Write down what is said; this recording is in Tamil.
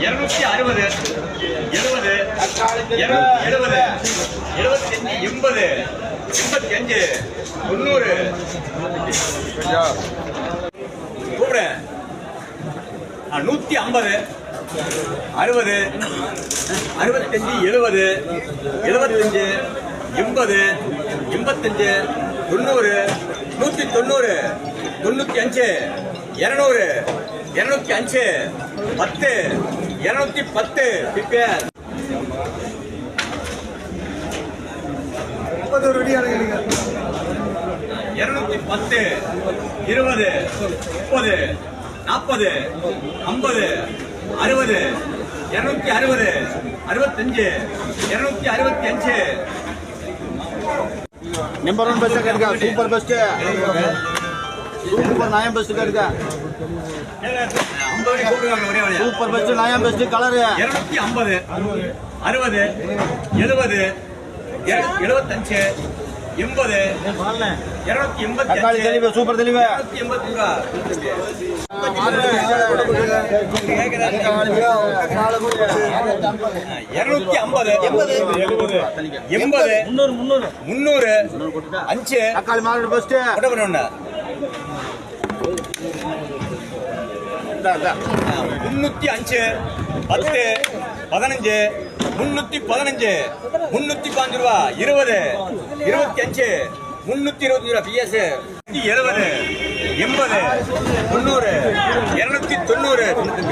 இருநூத்தி அறுபது எழுபது எழுபது எழுபத்தி அஞ்சு எண்பது எண்பத்தி அஞ்சு தொண்ணூறு கூப்பிடு நூத்தி ஐம்பது அறுபது அறுபத்தஞ்சு எழுபது எழுபத்தஞ்சு எண்பது எண்பத்தஞ்சு தொண்ணூறு நூத்தி தொண்ணூறு தொண்ணூத்தி அஞ்சு இருநூறு இருநூத்தி அஞ்சு பத்து இருநூத்தி பத்து பிப்பேர் இருநூத்தி பத்து இருபது முப்பது நாற்பது ஐம்பது அறுபது இருநூத்தி அறுபது அறுபத்தஞ்சு இருநூத்தி அறுபத்தி அஞ்சு நம்பர் ஒன் பெஸ்ட் எடுக்க சூப்பர் பெஸ்ட் சூப்பர் நயம் பெஸ்ட் எடுக்க. சூப்பர் பெஸ்ட் நயம் பெஸ்ட் கலர் இருநூத்தி ஐம்பது அறுபது எழுபது எழுபத்தஞ்சு எண்பது. இருநூத்தி எண்பத்தி சூப்பர் தெளிவு. எண்பத்தி இருநூத்தி ஐம்பது. எண்பது. எண்பது. முன்னூறு முன்னூறு முன்னூறு அஞ்சு. தக்காளி மார்க்கெட் பெஸ்ட் கொட்ட பண்ண முன்னூத்தி அஞ்சு. பத்து. பதினஞ்சு. முன்னூத்தி பதினஞ்சு முன்னூத்தி பாஞ்சு ரூபா இருபது இருபத்தி அஞ்சு முன்னூத்தி இருபத்தி ரூபா பிஎஸ் எழுபது எண்பது முன்னூறு இருநூத்தி தொண்ணூறு தொண்ணூத்தி